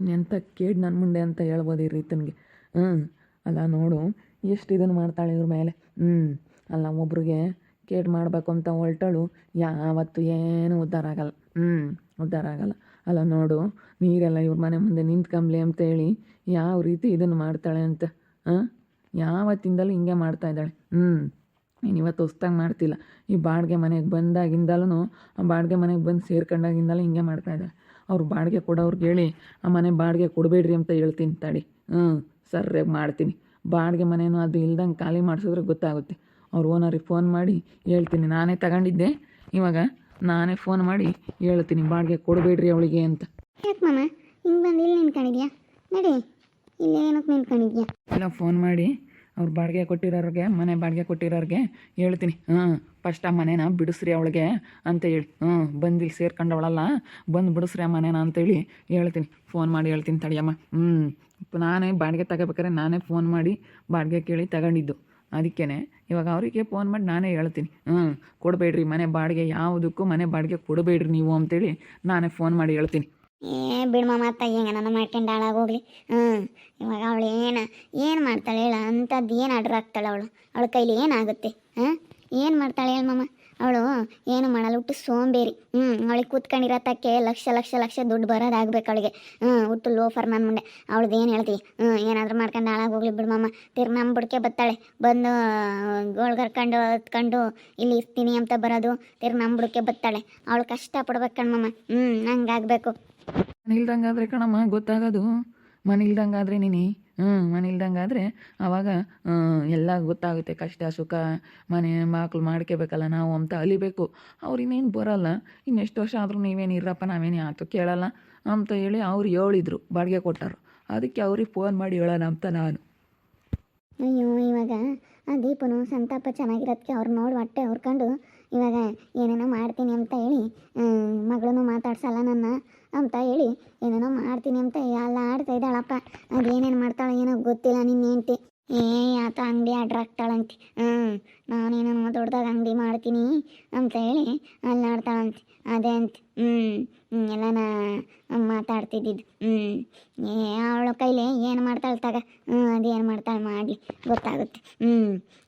ಎಂಥ ಕೇಡು ನನ್ನ ಮುಂದೆ ಅಂತ ಹೇಳ್ಬೋದು ಈ ರೀತನಿಗೆ. ಹ್ಞೂ ಅಲ್ಲ ನೋಡು, ಎಷ್ಟು ಇದನ್ನು ಮಾಡ್ತಾಳೆ ಇವ್ರ ಮೇಲೆ? ಹ್ಞೂ ಅಲ್ಲ ಒಬ್ರಿಗೆ ಕೇಡ್ ಮಾಡಬೇಕು ಅಂತ ಹೊರಟಳು ಯಾವತ್ತು ಏನು ಉದ್ಧಾರ ಆಗಲ್ಲ. ಹ್ಞೂ ಉದ್ಧಾರ ಆಗಲ್ಲ. ಅಲ್ಲ ನೋಡು, ನೀರೆಲ್ಲ ಇವ್ರ ಮನೆ ಮುಂದೆ ನಿಂತ್ಕಂಬ್ಲಿ ಅಂತೇಳಿ ಯಾವ ರೀತಿ ಇದನ್ನು ಮಾಡ್ತಾಳೆ ಅಂತ, ಹಾಂ? ಯಾವತ್ತಿಂದಲೂ ಹಿಂಗೆ ಮಾಡ್ತಾ ಇದ್ದಾಳೆ. ಹ್ಞೂ ನೀನು ಇವತ್ತು ಹೊಸ್ದಾಗಿ ಮಾಡ್ತಿಲ್ಲ. ಈ ಬಾಡಿಗೆ ಮನೆಗೆ ಬಂದಾಗಿಂದಲೂ ಆ ಬಾಡಿಗೆ ಮನೆಗೆ ಬಂದು ಸೇರ್ಕೊಂಡಾಗಿಂದಲೂ ಹಿಂಗೆ ಮಾಡ್ತಾ ಇದ್ದಾಳೆ. ಅವ್ರು ಬಾಡಿಗೆ ಕೊಡೋರ್ಗೆ ಹೇಳಿ ಆ ಮನೆ ಬಾಡಿಗೆ ಕೊಡಬೇಡ್ರಿ ಅಂತ ಹೇಳ್ತೀನಿ ತಡಿ ಹ್ಞೂ ಸರ್ಯಾಗಿ ಮಾಡ್ತೀನಿ. ಬಾಡಿಗೆ ಮನೇನು ಅದು ಇಲ್ದಂಗೆ ಖಾಲಿ ಮಾಡಿಸಿದ್ರೆ ಗೊತ್ತಾಗುತ್ತೆ. ಅವ್ರ ಓನರಿಗೆ ಫೋನ್ ಮಾಡಿ ಹೇಳ್ತೀನಿ. ನಾನೇ ತಗೊಂಡಿದ್ದೆ. ಇವಾಗ ನಾನೇ ಫೋನ್ ಮಾಡಿ ಹೇಳ್ತೀನಿ. ಬಾಡಿಗೆ ಕೊಡಬೇಡ್ರಿ ಅವಳಿಗೆ ಅಂತ. ಯಾಕೆ ಮಾಮ? ಹಿಂಗೆ ಬಂದು ಇಲ್ಲಿ ನಿಂತ್ಕೊಂಡಿದ್ಯಾ? ನಡಿ. ಇಲ್ಲಿ ಏನಕ್ಕೆ ನಿಂತ್ಕೊಂಡಿದ್ಯಾ? ಇಲ್ಲ ಫೋನ್ ಮಾಡಿ ಅವ್ರು ಬಾಡಿಗೆ ಕೊಟ್ಟಿರೋರಿಗೆ ಮನೆ ಬಾಡಿಗೆ ಕೊಟ್ಟಿರೋರಿಗೆ ಹೇಳ್ತೀನಿ. ಹಾಂ ಫಸ್ಟ್ ಆ ಮನೇನ ಬಿಡಿಸ್ರಿ ಅವಳಿಗೆ ಅಂತ ಹೇಳಿ ಹ್ಞೂ ಬಂದು ಇಲ್ಲಿ ಸೇರ್ಕೊಂಡವಳಲ್ಲ, ಬಂದು ಬಿಡಿಸ್ರಿ ಆ ಮನೇನ ಅಂತೇಳಿ ಹೇಳ್ತೀನಿ. ಫೋನ್ ಮಾಡಿ ಹೇಳ್ತೀನಿ ತಡಿಯಮ್ಮ. ಹ್ಞೂ ನಾನೇ ಬಾಡಿಗೆ ತಗೋಬೇಕಾದ್ರೆ ನಾನೇ ಫೋನ್ ಮಾಡಿ ಬಾಡಿಗೆ ಕೇಳಿ ತಗೊಂಡಿದ್ದು. ಅದಕ್ಕೇ ಇವಾಗ ಅವರಿಗೆ ಫೋನ್ ಮಾಡಿ ನಾನೇ ಹೇಳ್ತೀನಿ. ಹ್ಞೂ, ಕೊಡಬೇಡ್ರಿ ಮನೆ ಬಾಡಿಗೆ, ಯಾವುದಕ್ಕೂ ಮನೆ ಬಾಡಿಗೆ ಕೊಡಬೇಡ್ರಿ ನೀವು ಅಂತೇಳಿ ನಾನೇ ಫೋನ್ ಮಾಡಿ ಹೇಳ್ತೀನಿ. ಏ, ಬಿಡು ಮತ್ತ ಹೆಂಗ ನನ್ನ ಮಾಡ್ಕೊಂಡು ಹಾಳಾಗೋಗ್ಲಿ ಹ್ಞೂ, ಇವಾಗ ಅವಳು ಏನು ಏನು ಮಾಡ್ತಾಳೆ ಹೇಳ ಅಂಥದ್ದು ಏನು ಆರ್ಡ್ರ್ ಆಗ್ತಾಳೆ ಅವಳು? ಅವಳ ಕೈಲಿ ಏನಾಗುತ್ತೆ ಹಾಂ ಏನು ಮಾಡ್ತಾಳೆ ಹೇಳು ಮಾಮ? ಅವಳು, ಏನು ಮಾಡಲ್ಲ, ಹುಟ್ಟು ಸೋಂಬೇರಿ. ಹ್ಞೂ ಅವಳಿಗೆ ಕೂತ್ಕೊಂಡಿರತ್ತಕ್ಕೆ ಲಕ್ಷ ಲಕ್ಷ ಲಕ್ಷ ದುಡ್ಡು ಬರೋದಾಗ್ಬೇಕು ಅವಳಿಗೆ. ಹ್ಞೂ ಹುಟ್ಟು ಲೋಫರ್ ನನ್ನ ಮುಂದೆ. ಅವಳದ್ದು ಏನು ಹೇಳ್ತೀವಿ ಹ್ಞೂ ಏನಾದರೂ ಮಾಡ್ಕೊಂಡು ಹಾಳಾಗೋಗ್ಲಿ ಬಿಡು ಮಾಮ. ತಿರ್ಗಿ ನಮ್ಮ ಬುಡ್ಕೆ ಬತ್ತಾಳೆ. ಬಂದು ಗೋಳ್ ಕರ್ಕೊಂಡು ಹತ್ಕೊಂಡು ಇಲ್ಲಿ ಇರ್ತೀನಿ ಅಂತ ಬರೋದು. ತಿರ್ಗಿ ನಮ್ಮ ಬುಡ್ಕೆ ಬತ್ತಾಳೆ. ಅವಳು ಕಷ್ಟ ಪಡ್ಬೇಕು ಕಣ್ಮಮ್ಮ ಹ್ಞೂ ಹಂಗಾಗಬೇಕು. ಇಲ್ದಂಗಾದ್ರೆ ಕಣಮ್ಮ, ಗೊತ್ತಾಗೋದು. ಮನೆಯಿಲ್ದಂಗಾದ್ರೆ ನೀನು? ಹ್ಞೂ ಮನೆಯಿಲ್ದಂಗಾದ್ರೆ ಆವಾಗ ಎಲ್ಲ ಗೊತ್ತಾಗುತ್ತೆ. ಕಷ್ಟ, ಸುಖ, ಮನೆ, ಮಕ್ಳು ಮಾಡ್ಕೋಬೇಕಲ್ಲ ನಾವು ಅಂತ ಅಲಿಬೇಕು. ಅವ್ರು ಇನ್ನೇನು ಬರೋಲ್ಲ. ಇನ್ನೆಷ್ಟು ವರ್ಷ ಆದರೂ ನೀವೇನು ಇರಪ್ಪ, ನಾವೇನು ಆಯ್ತು ಕೇಳಲ್ಲ ಅಂತ ಹೇಳಿ ಅವ್ರು ಹೇಳಿದ್ರು, ಬಾಡಿಗೆ ಕೊಟ್ಟರು ಅದಕ್ಕೆ ಅವ್ರಿಗೆ ಫೋನ್ ಮಾಡಿ ಹೇಳೋಣ ಅಂತ ನಾನು. ಅಯ್ಯೋ, ಇವಾಗ ಆ ದೀಪನು ಸಂತಾಪ ಚೆನ್ನಾಗಿರೋದಕ್ಕೆ ಅವ್ರು ನೋಡಿ ಹೊಟ್ಟೆ ಹೊರ್ಕೊಂಡು ಇವಾಗ ಏನೇನೋ ಮಾಡ್ತೀನಿ ಅಂತ ಹೇಳಿ ಮಗಳನ್ನು ಮಾತಾಡ್ಸಲ್ಲ ನನ್ನ ಅಂತ ಹೇಳಿ, ಏನೇನೋ ಮಾಡ್ತೀನಿ ಅಂತ ಎಲ್ಲ ಆಡ್ತಾ ಇದ್ದಾಳಪ್ಪ. ಅದೇನೇನು ಮಾಡ್ತಾಳೆ ಏನೋ ಗೊತ್ತಿಲ್ಲ ನಿನ್ನ ಹೆಂಡ್ತಿ. ಏ, ಆತ ಅಂಗಡಿ ಆರ್ಡ್ರ್ ಹಾಕ್ತಾಳಂತೆ. ಹ್ಞೂ ನಾನೇನೋ ದೊಡ್ಡದಾಗ ಅಂಗಡಿ ಮಾಡ್ತೀನಿ ಅಂತ ಹೇಳಿ ಅಲ್ಲಿ ಆಡ್ತಾಳಂತೆ ಅದೇ ಅಂತ. ಹ್ಞೂ ಎಲ್ಲ ನಾ ಮಾತಾಡ್ತಿದ್ದಿದ್ದು. ಹ್ಞೂ ಏ ಅವಳ ಕೈಲಿ ಏನು ಮಾಡ್ತಾಳೆ ತಗ? ಹ್ಞೂ ಅದೇನು ಮಾಡ್ತಾಳೆ ಮಾಡಲಿ ಗೊತ್ತಾಗುತ್ತೆ. ಹ್ಞೂ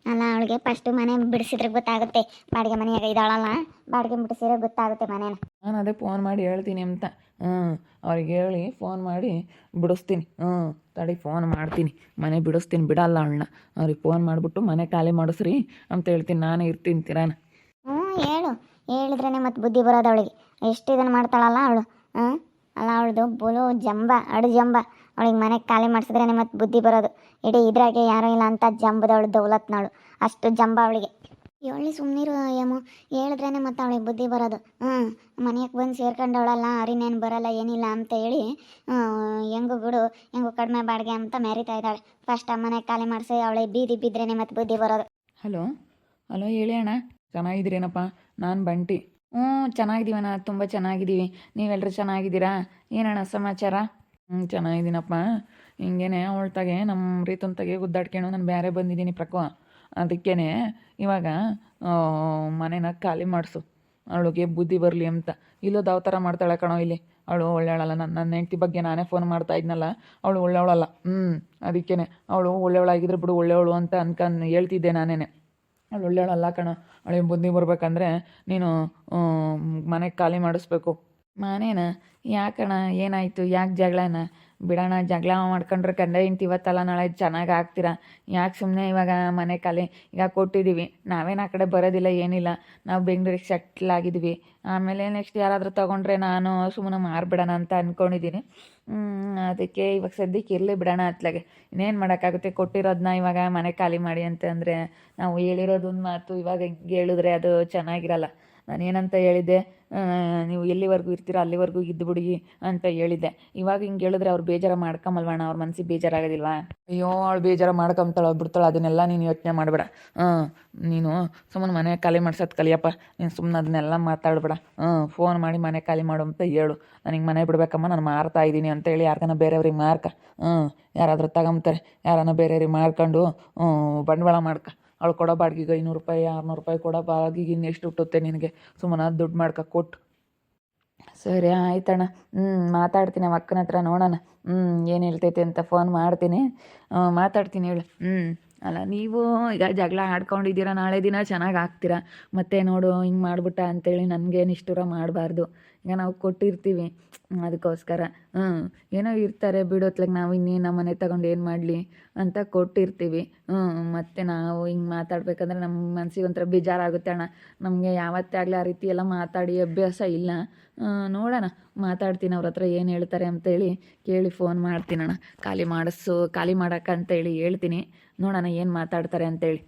ಅಲ್ಲ ಅವಳಿಗೆ ಫಸ್ಟು ಮನೆ ಬಿಡಿಸಿದ್ರೆ ಗೊತ್ತಾಗುತ್ತೆ. ಬಾಡಿಗೆ ಮನೆಯಾಗ ಇದ್ದಾಳಲ್ಲ ಬಾಡಿಗೆ ಬಿಡಿಸಿದ್ರೆ ಗೊತ್ತಾಗುತ್ತೆ ಮನೇನ. ನಾನು ಅದೇ ಫೋನ್ ಮಾಡಿ ಹೇಳ್ತೀನಿ ಅಂತ. ಹ್ಞೂ ಅವ್ರಿಗೆ ಹೇಳಿ ಫೋನ್ ಮಾಡಿ ಬಿಡಿಸ್ತೀನಿ. ಹ್ಞೂ ತಡಿ ಫೋನ್ ಮಾಡ್ತೀನಿ. ಮನೆ ಬಿಡಿಸ್ತೀನಿ ಬಿಡಲ್ಲ ಅವಳನ್ನ. ಅವ್ರಿಗೆ ಫೋನ್ ಮಾಡಿಬಿಟ್ಟು ಮನೆ ಖಾಲಿ ಮಾಡಿಸ್ರಿ ಅಂತ ಹೇಳ್ತೀನಿ. ನಾನೇ ಇರ್ತೀನಿ ತಿರಾನ. ಹ್ಞೂ ಹೇಳು. ಹೇಳಿದ್ರೇ ಮತ್ತೆ ಬುದ್ಧಿ ಬರೋದು ಅವಳಿಗೆ. ಎಷ್ಟು ಇದನ್ನು ಮಾಡ್ತಾಳಲ್ಲ ಅವಳು? ಹಾಂ ಅಲ್ಲ, ಅವಳದು ಬುಲು ಜಂಬ, ಅಡು ಜಂಬ. ಅವಳಿಗೆ ಮನೆಗೆ ಖಾಲಿ ಮಾಡಿಸಿದ್ರೇ ಮತ್ತೆ ಬುದ್ಧಿ ಬರೋದು. ಇಡೀ ಇದ್ರಾಗೆ ಯಾರೂ ಇಲ್ಲ ಅಂತ ಜಂಬದವಳು ದೌಲತ್ನಾಳು ಅಷ್ಟು ಜಂಬ ಅವಳಿಗೆ. ಏಳಿ ಸುಮ್ಮನಿರು ಏಮೋ ಹೇಳಿದ್ರೇ ಮತ್ತೆ ಅವಳಿಗೆ ಬುದ್ಧಿ ಬರೋದು. ಹ್ಞೂ ಮನೆಗೆ ಬಂದು ಸೇರ್ಕೊಂಡವಳಲ್ಲ, ಅರಿನೇನು ಬರಲ್ಲ, ಏನಿಲ್ಲ ಅಂತ ಹೇಳಿ ಹೆಂಗು ಬಿಡು ಹೆಂಗು ಕಡಿಮೆ ಬಾಡಿಗೆ ಅಂತ ಮೆರಿತಾ ಇದ್ದಾಳೆ. ಫಸ್ಟ್ ಆ ಮನೆ ಖಾಲಿ ಮಾಡಿಸಿ ಅವಳಿಗೆ ಬೀದಿ ಬಿದ್ದರೆ ಮತ್ತೆ ಬುದ್ಧಿ ಬರೋದು. ಹಲೋ? ಹಲೋ, ಹೇಳಿ ಅಣ್ಣ. ಚೆನ್ನಾಗಿದ್ದೀರೇನಪ್ಪ? ನಾನು ಬಂಟಿ. ಹ್ಞೂ, ಚೆನ್ನಾಗಿದ್ದೀವಣ್ಣ, ತುಂಬ ಚೆನ್ನಾಗಿದ್ದೀವಿ. ನೀವೆಲ್ಲರೂ ಚೆನ್ನಾಗಿದ್ದೀರಾ? ಏನಣ್ಣ ಸಮಾಚಾರ? ಹ್ಞೂ, ಚೆನ್ನಾಗಿದ್ದೀನಪ್ಪ. ಹಿಂಗೇನೆ ಅವಳ್ತಾಗೆ ನಮ್ಮ ರೀತಂತಾಗೆ ಗುದ್ದಾಡ್ಕೊಂಡು ನಾನು ಬೇರೆ ಬಂದಿದ್ದೀನಿ ಪ್ರಕೋ ಅದಕ್ಕೇ ಇವಾಗ ಮನೇನ ಖಾಲಿ ಮಾಡಿಸು. ಅವಳಿಗೆ ಬುದ್ಧಿ ಬರಲಿ ಅಂತ. ಇಲ್ಲೋದು ಯಾವ ಥರ ಮಾಡ್ತಾಳೆ ಕಣೋ ಇಲ್ಲಿ. ಅವಳು ಒಳ್ಳೆಯವಳಲ್ಲ. ನನ್ನ ನನ್ನ ಹೆಂಡ್ತಿ ಬಗ್ಗೆ ನಾನೇ ಫೋನ್ ಮಾಡ್ತಾ ಇದ್ನಲ್ಲ, ಅವಳು ಒಳ್ಳೆಯವಳಲ್ಲ. ಹ್ಞೂ ಅದಕ್ಕೇ ಅವಳು ಒಳ್ಳೆಯವಳಾಗಿದ್ರೆ ಬಿಡು, ಒಳ್ಳೆಯವಳು ಅಂತ ಅನ್ಕನ್ ಹೇಳ್ತಿದ್ದೆ ನಾನೇನೆ. ಅವಳು ಒಳ್ಳೆಯವಳಲ್ಲ ಕಣ. ಅವಳಿಗೆ ಬುದ್ಧಿ ಬರಬೇಕಂದ್ರೆ ನೀನು ಮನೆ ಖಾಲಿ ಮಾಡಿಸ್ಬೇಕು. ಮನೇನ? ಯಾಕಣ ಏನಾಯಿತು? ಯಾಕೆ ಜಗಳನ? ಬಿಡೋಣ, ಜಗಳ ಮಾಡ್ಕೊಂಡ್ರೆ ಕಂಡ ಇಂತ ಇವತ್ತಲ್ಲ, ನಾಳೆ ಚೆನ್ನಾಗಿ ಆಗ್ತೀರಾ? ಯಾಕೆ ಸುಮ್ಮನೆ ಇವಾಗ ಮನೆ ಖಾಲಿ? ಈಗ ಕೊಟ್ಟಿದ್ದೀವಿ ನಾವೇನು ಆ ಕಡೆ ಬರೋದಿಲ್ಲ, ಏನಿಲ್ಲ. ನಾವು ಬೆಂಗ್ಳೂರಿಗೆ ಸೆಟ್ಲ್ ಆಗಿದ್ವಿ. ಆಮೇಲೆ ನೆಕ್ಸ್ಟ್ ಯಾರಾದರೂ ತೊಗೊಂಡ್ರೆ ನಾನು ಸುಮ್ಮನೆ ಮಾರ್ಬಿಡೋಣ ಅಂತ ಅಂದ್ಕೊಂಡಿದ್ದೀನಿ ಅದಕ್ಕೆ ಇವಾಗ ಸದ್ಯಕ್ಕೆ ಇರಲಿ ಬಿಡೋಣ ಅತ್ಲಾಗೆ. ಇನ್ನೇನು ಮಾಡೋಕ್ಕಾಗುತ್ತೆ? ಕೊಟ್ಟಿರೋದನ್ನ ಇವಾಗ ಮನೆ ಖಾಲಿ ಮಾಡಿ ಅಂತಂದರೆ ನಾವು ಹೇಳಿರೋದೊಂದು ಮಾತು ಇವಾಗ ಹೇಳಿದ್ರೆ ಅದು ಚೆನ್ನಾಗಿರಲ್ಲ. ನಾನು ಏನಂತ ಹೇಳಿದ್ದೆ ನೀವು ಎಲ್ಲಿವರೆಗೂ ಇರ್ತೀರೋ ಅಲ್ಲಿವರೆಗೂ ಇದ್ದು ಬಿಡಿ ಅಂತ ಹೇಳಿದ್ದೆ. ಇವಾಗ ಹಿಂಗೆ ಹೇಳಿದ್ರೆ ಅವ್ರು ಬೇಜಾರು ಮಾಡ್ಕೊಂಬಲ್ವಣ್ಣ ಅವ್ರ ಮನಸ್ಸಿಗೆ ಬೇಜಾರಾಗೋದಿಲ್ವಾ? ಅಯ್ಯೋ, ಅವಳು ಬೇಜಾರು ಮಾಡ್ಕೊಂತಾಳೆ ಬಿಡ್ತಾಳೆ, ಅದನ್ನೆಲ್ಲ ನೀನು ಯೋಚನೆ ಮಾಡಬೇಡ. ಹಾಂ ನೀನು ಸುಮ್ಮನೆ ಮನೆ ಖಾಲಿ ಮಾಡ್ಸೋದು ಕಲಿಯಪ್ಪ. ನೀನು ಸುಮ್ಮನೆ ಅದನ್ನೆಲ್ಲ ಮಾತಾಡಬೇಡ. ಹ್ಞೂ ಫೋನ್ ಮಾಡಿ ಮನೆ ಖಾಲಿ ಮಾಡು ಅಂತ ಹೇಳು. ನನಗೆ ಮನೆ ಬಿಡ್ಬೇಕಮ್ಮ, ನಾನು ಮಾರ್ತಾ ಇದ್ದೀನಿ ಅಂತೇಳಿ ಯಾರಿಗಾನ ಬೇರೆಯವ್ರಿಗೆ ಮಾರ್ಕ. ಹ್ಞೂ ಯಾರಾದರೂ ತಗೊಂತಾರೆ ಯಾರನ್ನ ಬೇರೆಯವ್ರಿಗೆ ಮಾರ್ಕೊಂಡು ಬಂಡವಾಳ ಮಾಡ್ಕ. ಅವಳು ಕೊಡೋ ಬಾಡಿಗೆಗೆ ಐನೂರು ರೂಪಾಯಿ, ಆರುನೂರು ರೂಪಾಯಿ ಕೊಡೋ ಬಾಡಿಗೆಗೆ ಇನ್ನೆಷ್ಟು ಹುಟ್ಟುತ್ತೆ ನಿನಗೆ? ಸುಮ್ಮನೆ ದುಡ್ಡು ಮಾಡ್ಕೊ, ಕೊಟ್ಟು. ಸರಿ ಆಯ್ತಣ್ಣ. ಹ್ಞೂ ಮಾತಾಡ್ತೀನಿ ನಮ್ಮ ಅಕ್ಕನ ಹತ್ರ ನೋಡೋಣ. ಹ್ಞೂ ಏನು ಹೇಳ್ತೈತೆ ಅಂತ ಫೋನ್ ಮಾಡ್ತೀನಿ. ಮಾತಾಡ್ತೀನಿ ಹೇಳು. ಹ್ಞೂ ಅಲ್ಲ, ನೀವು ಈಗ ಜಗಳ ಆಡ್ಕೊಂಡಿದ್ದೀರಾ, ನಾಳೆ ದಿನ ಚೆನ್ನಾಗಿ ಆಗ್ತೀರಾ? ಮತ್ತೆ ನೋಡು, ಹಿಂಗೆ ಮಾಡಿಬಿಟ್ಟ ಅಂತೇಳಿ ನನಗೇನು ಇಷ್ಟೂರ ಮಾಡಬಾರ್ದು. ಈಗ ನಾವು ಕೊಟ್ಟಿರ್ತೀವಿ. ಅದಕ್ಕೋಸ್ಕರ. ಹ್ಞೂ ಏನೋ ಇರ್ತಾರೆ ಬಿಡೋತ್ಲಾಗ ನಾವು ಇನ್ನೇನು ನಮ್ಮ ಮನೆ ತಗೊಂಡು ಏನು ಮಾಡಲಿ ಅಂತ ಕೊಟ್ಟಿರ್ತೀವಿ. ಹ್ಞೂ ಮತ್ತು ನಾವು ಹಿಂಗೆ ಮಾತಾಡ್ಬೇಕಂದ್ರೆ ನಮ್ಮ ಮನ್ಸಿಗೆ ಒಂಥರ ಬೇಜಾರಾಗುತ್ತೆ ಅಣ್ಣ. ನಮಗೆ ಯಾವತ್ತೇ ಆಗಲಿ ಆ ರೀತಿ ಎಲ್ಲ ಮಾತಾಡಿ ಅಭ್ಯಾಸ ಇಲ್ಲ. ನೋಡೋಣ. ಮಾತಾಡ್ತೀನಿ ಅವ್ರ ಹತ್ರ ಏನು ಹೇಳ್ತಾರೆ ಅಂತೇಳಿ ಕೇಳಿ ಫೋನ್ ಮಾಡ್ತೀನಣ್ಣ ಖಾಲಿ ಮಾಡಿಸು, ಖಾಲಿ ಮಾಡೋಕ್ಕಂತೇಳಿ ಹೇಳ್ತೀನಿ. ನೋಡೋಣ ಏನು ಮಾತಾಡ್ತಾರೆ ಅಂತೇಳಿ.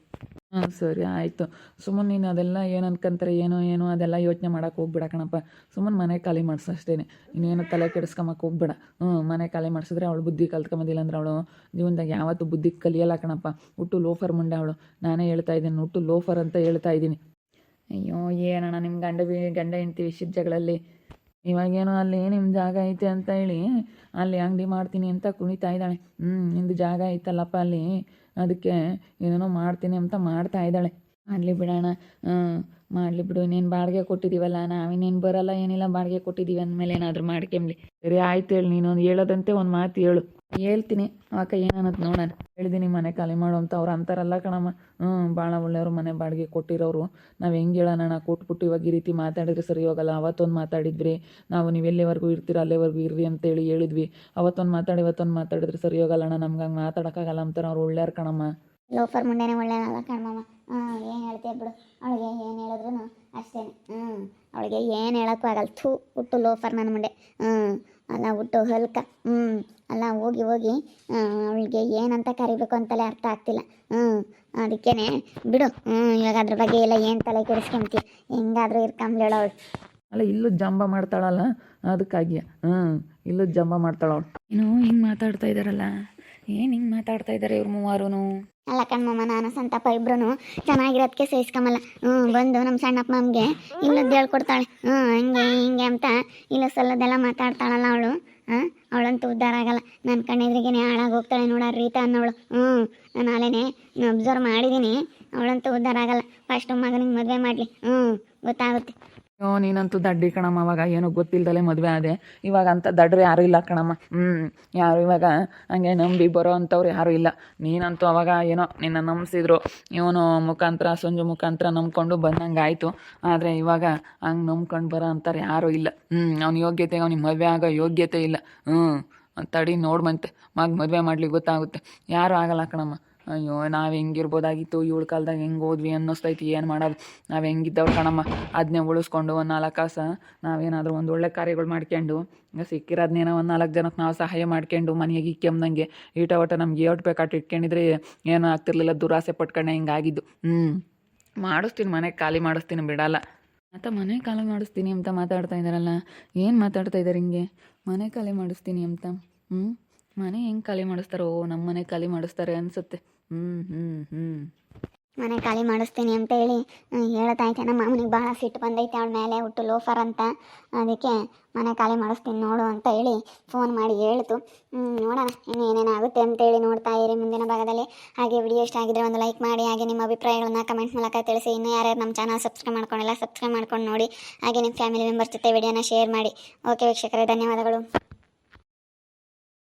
ಹಾಂ, ಸರಿ, ಆಯಿತು. ಸುಮ್ಮನೆ ನೀನು ಅದೆಲ್ಲ ಏನು ಅನ್ಕೊಂತಾರೆ, ಏನೋ ಏನೋ ಅದೆಲ್ಲ ಯೋಚನೆ ಮಾಡೋಕೆ ಹೋಗ್ಬಿಡ ಕಣಪ್ಪ. ಸುಮ್ಮನೆ ಮನೆ ಖಾಲಿ ಮಾಡಿಸು ಅಷ್ಟೇ ಇನ್ನೇನು ತಲೆ ಕೆಡಿಸ್ಕೊಂಬಕ್ಕೆ ಹೋಗ್ಬೇಡ. ಹ್ಞೂ, ಮನೆ ಖಾಲಿ ಮಾಡಿಸಿದ್ರೆ ಅವಳು ಬುದ್ಧಿ ಕಲ್ತ್ಕೊಂಬಂದಿಲ್ಲ ಅಂದ್ರೆ ಅವಳು ಜೀವನದಾಗ ಯಾವತ್ತೂ ಬುದ್ಧಿ ಕಲಿಯಲ್ಲ ಕಣಪ್ಪ. ಹುಟ್ಟು ಲೋಫರ್ ಮುಂಡೆ ಅವಳು. ನಾನೇ ಹೇಳ್ತಾ ಇದ್ದೀನಿ, ಹುಟ್ಟು ಲೋಫರ್ ಅಂತ ಹೇಳ್ತಾ ಇದ್ದೀನಿ. ಅಯ್ಯೋ, ಏನಣ್ಣ ನಿಮ್ಮ ಗಂಡ ಗಂಡ ಹೆಂಡ್ತಿ ವಿಷಯದ ಜಗಳಲ್ಲಿ ಇವಾಗೇನೋ ಅಲ್ಲಿ ನಿಮ್ಮ ಜಾಗ ಐತೆ ಅಂತ ಹೇಳಿ ಅಲ್ಲಿ ಅಂಗಡಿ ಮಾಡ್ತೀನಿ ಅಂತ ಕುಣಿತಾ ಇದ್ದಾಳೆ. ಹ್ಞೂ ನಿಂದು ಜಾಗ ಐತಲ್ಲಪ್ಪ ಅಲ್ಲಿ. ಅದಕ್ಕೆ ಏನೇನೋ ಮಾಡ್ತೀನಿ ಅಂತ ಮಾಡ್ತಾ ಇದ್ದಾಳೆ. ಮಾಡಲಿ ಬಿಡೋಣ. ಮಾಡಲಿ ಬಿಡು. ಇನ್ನೇನು ಬಾಡಿಗೆ ಕೊಟ್ಟಿದ್ದೀವಲ್ಲ ನಾವಿನ್ನೇನು ಬರಲ್ಲ, ಏನಿಲ್ಲ, ಬಾಡಿಗೆ ಕೊಟ್ಟಿದ್ದೀವಿ ಅಂದಮೇಲೆ ಏನಾದರೂ ಮಾಡ್ಕೊಂಬ್ಲಿ ಸರಿ, ಆಯ್ತು ಹೇಳಿ, ನೀನು ಒಂದು ಹೇಳೋದಂತೆ ಒಂದು ಮಾತು ಹೇಳು. ಹೇಳ್ತೀನಿ, ಅಕ್ಕ ಏನನ್ನೋದು ನೋಡೋಣ. ಹೇಳಿದ್ದೀನಿ ಮನೆ ಖಾಲಿ ಮಾಡು ಅಂತ ಅವ್ರು ಅಂತಾರಲ್ಲ ಕಣಮ್ಮ. ಹ್ಞೂ ಭಾಳ ಒಳ್ಳೆಯವರು ಮನೆ ಬಾಡಿಗೆ ಕೊಟ್ಟಿರೋರು. ನಾವು ಹೆಂಗೆ ಹೇಳೋಣ ಕೊಟ್ಬಿಟ್ಟು ಇವಾಗ ಈ ರೀತಿ ಮಾತಾಡಿದ್ರೆ ಸರಿ ಹೋಗಲ್ಲ. ಅವತ್ತೊಂದು ಮಾತಾಡಿದ್ರಿ ನಾವು ನೀವು ಎಲ್ಲಿವರೆಗೂ ಇರ್ತೀರ, ಅಲ್ಲಿವರೆಗೂ ಇರ್ರಿ ಅಂತೇಳಿ ಹೇಳಿದ್ವಿ. ಅವತ್ತೊಂದು ಮಾತಾಡಿ, ಇವತ್ತೊಂದು ಮಾತಾಡಿದ್ರೆ ಸರಿ ಹೋಗಲ್ಲ ಅಣ್ಣ ನಮ್ಗೆ ಹಂಗೆ ಮಾತಾಡೋಕ್ಕಾಗಲ್ಲ ಅಂತಾರೆ ಅವ್ರು ಒಳ್ಳೆಯವ್ರು ಕಣಮ್ಮ. ಲೋಫರ್ ಮುಂಡೆನೇ ಒಳ್ಳೆಯದಲ್ಲ ಕಣ್ಮಮ್ಮ. ಹಾಂ ಏನು ಹೇಳ್ತೀಯ ಬಿಡು. ಅವಳಿಗೆ ಏನು ಹೇಳಿದ್ರು ಅಷ್ಟೇನೆ ಹ್ಞೂ ಅವಳಿಗೆ ಏನು ಹೇಳೋಕ್ಕೂ ಆಗಲ್ಲ. ಥೂ ಹುಟ್ಟು ಲೋಫರ್ ನನ್ನ ಮುಂಡೆ. ಹ್ಞೂ ಅಲ್ಲ ಹುಟ್ಟು ಹಲ್ಕ. ಹ್ಞೂ ಅಲ್ಲ ಹೋಗಿ ಹೋಗಿ ಅವಳಿಗೆ ಏನಂತ ಕರಿಬೇಕು ಅಂತಲೇ ಅರ್ಥ ಆಗ್ತಿಲ್ಲ. ಹ್ಞೂ ಅದಕ್ಕೇನೆ ಬಿಡು. ಹ್ಞೂ ಇವಾಗ ಅದ್ರ ಬಗ್ಗೆ ಎಲ್ಲ ಏನು ತಲೆ ಕೆಡಿಸ್ಕೊಂತೀಯ ಹೆಂಗಾದ್ರೂ ಇರ್ಕೊಂಬ್ಲೇಳು ಅವಳು. ಅಲ್ಲ ಇಲ್ಲೂ ಜಂಬ ಮಾಡ್ತಾಳಲ್ಲ ಅದಕ್ಕಾಗಿ ಹ್ಞೂ ಇಲ್ಲೂ ಜಂಬ ಮಾಡ್ತಾಳ ಅವಳು. ಏನು ಹಿಂಗೆ ಮಾತಾಡ್ತಾ ಇದ್ದಾರಲ್ಲ ಏನು ಹಿಂಗೆ ಮಾತಾಡ್ತಾ ಇದ್ದಾರೆ ಇವ್ರು ಮೂವಾರೂ ಅಲ್ಲ ಕಣ್ಮಮ್ಮ ನಾನು ಸಂತಪ್ಪ ಇಬ್ರು ಚೆನ್ನಾಗಿರೋದಕ್ಕೆ ಸೇರಿಸ್ಕೊಂಬಲ್ಲ ಹ್ಞೂ ಬಂದು ನಮ್ಮ ಸಣ್ಣಪ್ಪ ನಮಗೆ ಇಲ್ಲದ್ದು ಹೇಳ್ಕೊಡ್ತಾಳೆ. ಹ್ಞೂ ಹಂಗೆ, ಹಿಂಗೆ ಅಂತ. ಇಲ್ಲ ಸಲ್ಲದೆಲ್ಲ ಮಾತಾಡ್ತಾಳಲ್ಲ ಅವಳು. ಹಾಂ, ಅವಳಂತೂ ಉದ್ಧಾರ ಆಗಲ್ಲ. ನನ್ನ ಕಣ್ಣೆದ್ರಿಗೇನೆ ಹಾಳಾಗಿ ಹೋಗ್ತಾಳೆ ನೋಡ ರೀತಾ ಅನ್ನೋಳು ಹ್ಞೂ ನಾನು ಅಲ್ಲೇನೆ ಅಬ್ಸರ್ವ್ ಮಾಡಿದ್ದೀನಿ ಅವಳಂತೂ ಉದ್ಧಾರ ಆಗಲ್ಲ. ಫಸ್ಟ್ ಮಗನಿಗೆ ಮದುವೆ ಮಾಡಲಿ. ಹ್ಞೂ ಗೊತ್ತಾಗುತ್ತೆ. ಅಯ್ಯೋ, ನೀನಂತೂ ದಡ್ಡಿ ಕಣಮ್ಮ, ಅವಾಗ ಏನೋ ಗೊತ್ತಿಲ್ದಲೆ ಮದುವೆ ಆದೆ. ಇವಾಗ ಅಂತ ದಡ್ರು ಯಾರೂ ಇಲ್ಲ ಕಣಮ್ಮ. ಹ್ಞೂ ಯಾರು ಇವಾಗ ಹಂಗೆ ನಂಬಿ ಬರೋ ಅಂಥವ್ರು ಯಾರೂ ಇಲ್ಲ. ನೀನಂತೂ ಅವಾಗ ಏನೋ ನಿನ್ನ ನಂಬಿಸಿದ್ರು. ಇವನು ಮುಖಾಂತರ, ಸಂಜು ಮುಖಾಂತರ ನಂಬ್ಕೊಂಡು ಬಂದಂಗೆ ಆಯಿತು ಆದರೆ ಇವಾಗ ಹಂಗೆ ನಂಬ್ಕೊಂಡು ಬರೋ ಅಂತಾರೆ ಯಾರೂ ಇಲ್ಲ. ಹ್ಞೂ ಅವ್ನ ಯೋಗ್ಯತೆ, ಅವ್ನಿಗೆ ಮದುವೆ ಆಗೋ ಯೋಗ್ಯತೆ ಇಲ್ಲ. ಹ್ಞೂ ತಡಿ ನೋಡ್ಬಂತೆ. ಮಗ ಮದುವೆ ಮಾಡ್ಲಿಕ್ಕೆ ಗೊತ್ತಾಗುತ್ತೆ. ಯಾರೂ ಆಗಲ್ಲ ಕಣಮ್ಮ. ಅಯ್ಯೋ, ನಾವು ಹೆಂಗಿರ್ಬೋದಾಗಿತ್ತು? ಇವಳ ಕಾಲ್ದಾಗ ಹೆಂಗೆ ಹೋದ್ವಿ ಅನ್ನಿಸ್ತೈತಿ, ಏನು ಮಾಡೋದು? ನಾವು ಹೆಂಗಿದ್ದವ್ರು ಕಣಮ್ಮ? ಅದನ್ನೇ ಉಳಿಸ್ಕೊಂಡು ಒಂದು ನಾಲ್ಕು ಕಾಸ ನಾವೇನಾದರೂ ಒಂದು ಒಳ್ಳೆ ಕಾರ್ಯಗಳು ಮಾಡ್ಕೊಂಡು ಸಿಕ್ಕಿರೋದನ್ನೇನೋ ಒಂದು ನಾಲ್ಕು ಜನಕ್ಕೆ ನಾವು ಸಹಾಯ ಮಾಡ್ಕೊಂಡು ಮನೆಯಾಗ ಕೆಮ್ಮದಂಗೆ ಈಟ ಒಟ ನಮ್ಗೆ ಏಟ್ ಬೇಕಾಟು ಇಟ್ಕೊಂಡಿದ್ರೆ ಏನೂ ಆಗ್ತಿರ್ಲಿಲ್ಲ, ದುರಾಸೆ ಪಟ್ಕೊಂಡೆ ಹಿಂಗಾಗಿದ್ದು. ಹ್ಞೂ ಮಾಡಿಸ್ತೀನಿ ಮನೆ, ಖಾಲಿ ಮಾಡಿಸ್ತೀನಿ, ಬಿಡಲ್ಲ. ಮತ್ತು ಮನೆ ಖಾಲಿ ಮಾಡಿಸ್ತೀನಿ ಅಂತ ಮಾತಾಡ್ತಾ ಇದ್ದಾರಲ್ಲ, ಏನು ಮಾತಾಡ್ತಾ ಇದ್ದಾರೆ ಹಿಂಗೆ? ಮನೆ ಖಾಲಿ ಮಾಡಿಸ್ತೀನಿ ಅಂತ. ಹ್ಞೂ ಮನೆ ಹೆಂಗೆ ಖಾಲಿ ಮಾಡಿಸ್ತಾರೋ ನಮ್ಮ ಮನೆ ಖಾಲಿ ಮಾಡಿಸ್ತಾರೆ ಅನ್ಸುತ್ತೆ. ಹ್ಞೂ ಹ್ಞೂ ಹ್ಞೂ ಮನೆ ಖಾಲಿ ಮಾಡಿಸ್ತೀನಿ ಅಂತ ಹೇಳಿ ಹೇಳ್ತಾ ಐತೆ ನಮ್ಮ ಮಾಮನಿಗೆ ಭಾಳ ಸಿಟ್ಟು ಬಂದೈತೆ, ಅವಳ ಮೇಲೆ ಹುಟ್ಟು ಲೋಫರ್ ಅಂತ. ಅದಕ್ಕೆ ಮನೆ ಖಾಲಿ ಮಾಡಿಸ್ತೀನಿ ನೋಡು ಅಂತ ಹೇಳಿ ಫೋನ್ ಮಾಡಿ ಹೇಳ್ತು. ನೋಡೋಣ, ಇನ್ನು ಏನೇನಾಗುತ್ತೆ ಅಂತೇಳಿ ನೋಡ್ತಾ ಇರಿ ಮುಂದಿನ ಭಾಗದಲ್ಲಿ. ಹಾಗೆ ವಿಡಿಯೋ ಇಷ್ಟ ಆಗಿದ್ರೆ ಒಂದು ಲೈಕ್ ಮಾಡಿ, ಹಾಗೆ ನಿಮ್ಮ ಅಭಿಪ್ರಾಯಗಳನ್ನ ಕಮೆಂಟ್ ಮೂಲಕ ತಿಳಿಸಿ. ಇನ್ನೂ ಯಾರ್ಯಾರು ನಮ್ಮ ಚಾನಲ್ ಸಬ್ಸ್ಕ್ರೈಬ್ ಮಾಡ್ಕೊಂಡಿಲ್ಲ ಸಬ್ಸ್ಕ್ರೈಬ್ ಮಾಡ್ಕೊಂಡು ನೋಡಿ. ಹಾಗೆ ನಿಮ್ಮ ಫ್ಯಾಮಿಲಿ ಮೆಂಬರ್ಸ್ ಜೊತೆ ವಿಡಿಯೋನ ಶೇರ್ ಮಾಡಿ. ಓಕೆ ವೀಕ್ಷಕರೇ, ಧನ್ಯವಾದಗಳು.